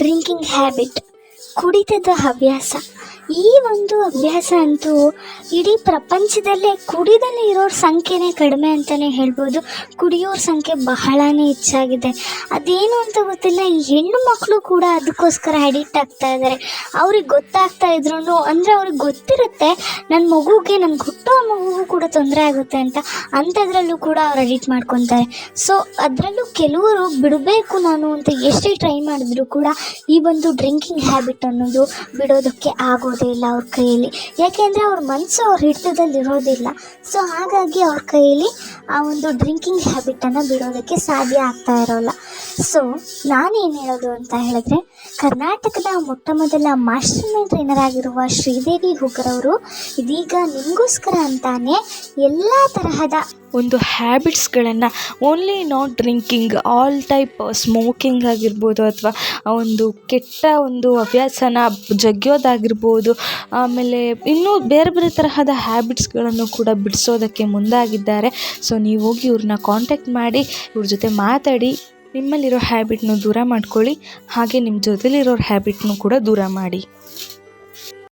Drinking habit ಕುಡಿತದ ಹವ್ಯಾಸ. ಈ ಒಂದು ಅಭ್ಯಾಸ ಅಂತೂ ಇಡೀ ಪ್ರಪಂಚದಲ್ಲೇ ಕುಡಿದಲ್ಲೇ ಇರೋರ ಸಂಖ್ಯೆನೇ ಕಡಿಮೆ ಅಂತಲೇ ಹೇಳ್ಬೋದು. ಕುಡಿಯೋರ ಸಂಖ್ಯೆ ಬಹಳನೇ ಹೆಚ್ಚಾಗಿದೆ. ಅದೇನು ಅಂತ ಗೊತ್ತಿಲ್ಲ, ಈ ಹೆಣ್ಣು ಮಕ್ಕಳು ಕೂಡ ಅದಕ್ಕೋಸ್ಕರ ಅಡಿಕ್ಟ್ ಆಗ್ತಾ ಇದ್ದಾರೆ ಅವ್ರಿಗೆ ಗೊತ್ತಾಗ್ತಾ ಇದ್ರು ಅಂದರೆ ಅವ್ರಿಗೆ ಗೊತ್ತಿರುತ್ತೆ ನನ್ನ ಮಗುಗೆ ನನ್ನ ಹುಟ್ಟೋ ಕೂಡ ತೊಂದರೆ ಆಗುತ್ತೆ ಅಂತ ಅಂಥದ್ರಲ್ಲೂ ಕೂಡ ಅವ್ರು ಎಡಿಟ್ ಮಾಡ್ಕೊತಾರೆ. ಸೊ ಅದರಲ್ಲೂ ಕೆಲವರು ಬಿಡಬೇಕು ನಾನು ಅಂತ ಎಷ್ಟೇ ಟ್ರೈ ಮಾಡಿದ್ರು ಕೂಡ ಈ ಒಂದು ಡ್ರಿಂಕಿಂಗ್ ಹ್ಯಾಬಿಟ್ ಅನ್ನೋದು ಬಿಡೋದಕ್ಕೆ ಆಗೋದೇ ಇಲ್ಲ ಅವ್ರ ಕೈಯಲ್ಲಿ. ಯಾಕೆಂದರೆ ಅವ್ರ ಮನಸ್ಸು ಅವ್ರ ಹಿಡಿತದಲ್ಲಿ ಇರೋದಿಲ್ಲ ಸೊ ಹಾಗಾಗಿ ಅವ್ರ ಕೈಯಲ್ಲಿ ಆ ಒಂದು ಡ್ರಿಂಕಿಂಗ್ ಹ್ಯಾಬಿಟನ್ನು ಬಿಡೋದಕ್ಕೆ ಸಾಧ್ಯ ಆಗ್ತಾ ಇರೋಲ್ಲ. ಸೊ ನಾನೇನು ಹೇಳೋದು ಅಂತ ಹೇಳಿದ್ರೆ, ಕರ್ನಾಟಕದ ಮೊಟ್ಟ ಮೊದಲ ಮಾಸ್ಟರ್ ಮೈಂಡ್ ಟ್ರೈನರ್ ಆಗಿರುವ ಶ್ರೀದೇವಿ ಹುಗ್ಗರವರು ಇದೀಗ ನಿಮಗೋಸ್ಕರ ಅಂತಾನೆ ಎಲ್ಲ ತರಹದ ಒಂದು ಹ್ಯಾಬಿಟ್ಸ್ಗಳನ್ನು only not drinking all type smoking ಆಗಿರ್ಬೋದು ಅಥವಾ ಒಂದು ಕೆಟ್ಟ ಒಂದು ಹವ್ಯಾಸನ ಜಗಿಯೋದಾಗಿರ್ಬೋದು ಆಮೇಲೆ ಇನ್ನೂ ಬೇರೆ ಬೇರೆ ತರಹದ ಹ್ಯಾಬಿಟ್ಸ್ಗಳನ್ನು ಕೂಡ ಬಿಡಿಸೋದಕ್ಕೆ ಮುಂದಾಗಿದ್ದಾರೆ. ಸೊ ನೀವು ಹೋಗಿ ಇವ್ರನ್ನ ಕಾಂಟ್ಯಾಕ್ಟ್ ಮಾಡಿ, ಇವ್ರ ಜೊತೆ ಮಾತಾಡಿ, ನಿಮ್ಮಲ್ಲಿರೋ ಹ್ಯಾಬಿಟ್ನೂ ದೂರ ಮಾಡ್ಕೊಳ್ಳಿ, ಹಾಗೆ ನಿಮ್ಮ ಜೊತೆಲಿರೋ ಹ್ಯಾಬಿಟ್ನು ಕೂಡ ದೂರ ಮಾಡಿ.